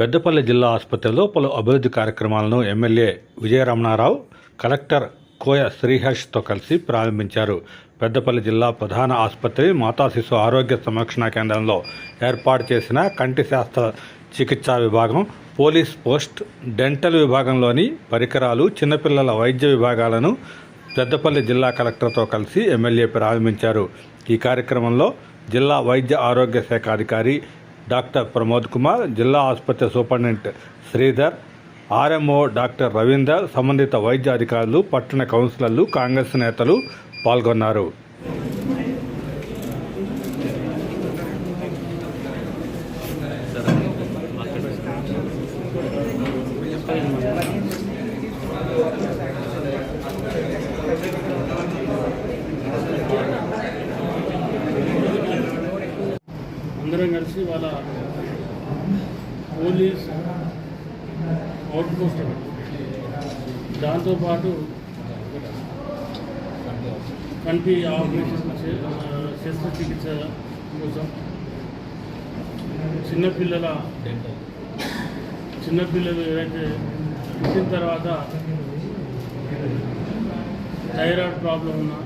పెద్దపల్లి జిల్లా ఆసుపత్రిలో పలు అభివృద్ధి కార్యక్రమాలను ఎమ్మెల్యే విజయరమణారావు కలెక్టర్ కోయ శ్రీహర్ష్తో కలిసి ప్రారంభించారు. పెద్దపల్లి జిల్లా ప్రధాన ఆసుపత్రి మాతా శిశు ఆరోగ్య సంరక్షణ కేంద్రంలో ఏర్పాటు చేసిన కంటి శాస్త్ర చికిత్సా విభాగం పోలీస్ పోస్ట్ డెంటల్ విభాగంలోని పరికరాలు చిన్నపిల్లల వైద్య విభాగాలను పెద్దపల్లి జిల్లా కలెక్టర్తో కలిసి ఎమ్మెల్యే ప్రారంభించారు. ఈ కార్యక్రమంలో జిల్లా వైద్య ఆరోగ్య శాఖ అధికారి డాక్టర్ ప్రమోద్ కుమార్ జిల్లా ఆసుపత్రి superintendent Sridhar RMO doctor Ravinder సంబంధిత వైద్య అధికారులు పట్టణ కౌన్సిలర్లు కాంగ్రెస్ నేతలు పాల్గొన్నారు. అందరం కలిసి వాళ్ళ పోలీస్ అవుట్ పోస్ట్ దాంతోపాటు కంటి ఆపరేషన్ శస్త్రచికిత్స కోసం చిన్నపిల్లల చిన్నపిల్లలు ఏదైతే పుట్టిన తర్వాత థైరాయిడ్ ప్రాబ్లం ఉన్నా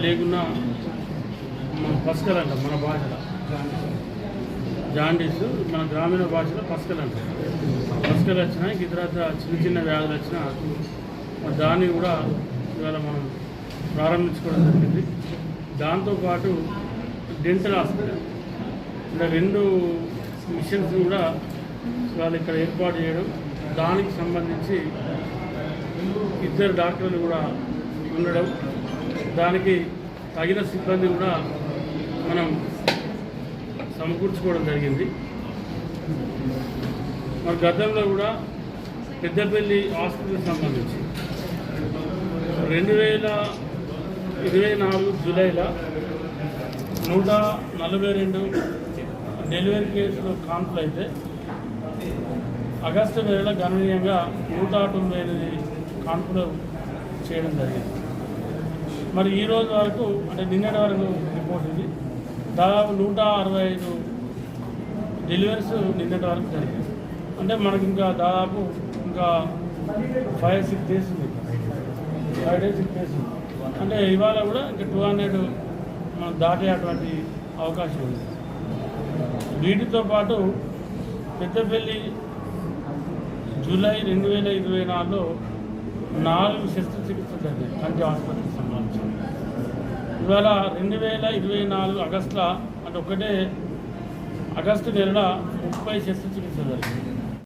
లేకున్నా పస్కల్ అంటాం మన భాషలో జాండీస్. మన గ్రామీణ భాషలో పస్కల్ అంటాం. పసుకలు వచ్చినా ఇంక చిన్న చిన్న వ్యాధులు వచ్చినా దాన్ని కూడా ఇవాళ మనం ప్రారంభించుకోవడం జరిగింది. దాంతోపాటు డెంటల్ హాస్పిటల్. ఇలా రెండు మిషన్స్ కూడా వాళ్ళు ఇక్కడ ఏర్పాటు చేయడం దానికి సంబంధించి ఇద్దరు డాక్టర్లు కూడా ఉండడం దానికి తగిన సిబ్బంది కూడా మనం సమకూర్చుకోవడం జరిగింది. మరి గతంలో కూడా పెద్దపల్లి హాస్పిటల్కి సంబంధించి రెండు వేల ఇరవై నాలుగు జూలైలో నూట నలభై రెండు డెలివరీ కేసులు కాన్పులు అయితే ఆగస్టు నెలలో గణనీయంగా నూట తొంభై ఎనిమిది కాన్పులు చేయడం జరిగింది. మరి ఈ రోజు వరకు అంటే నిన్నటి వరకు రిపోర్ట్ ఇది దాదాపు నూట అరవై ఐదు డెలివరీస్ నిన్నటి వరకు జరిగింది అంటే మనకి ఇంకా దాదాపు ఇంకా ఫైవ్ సిక్స్ డేస్ ఉంది. ఫైవ్ డేస్ సిక్స్ డేస్ అంటే ఇవాళ కూడా ఇంకా టూ హండ్రెడ్ మనం దాటే అటువంటి అవకాశం ఉంది. వీటితో పాటు పెద్దపల్లి జూలై రెండు వేల ఇరవై నాలుగులో నాలుగు శస్త్రచికిత్స జరిగాయి. కంటి ఆసుపత్రికి సంబంధించి ఇవాళ రెండు వేల ఇరవై నాలుగు ఆగస్టులో అంటే ఒకటే ఆగస్టు నెలలో ముప్పై శస్త్రచికిత్స జరిగింది.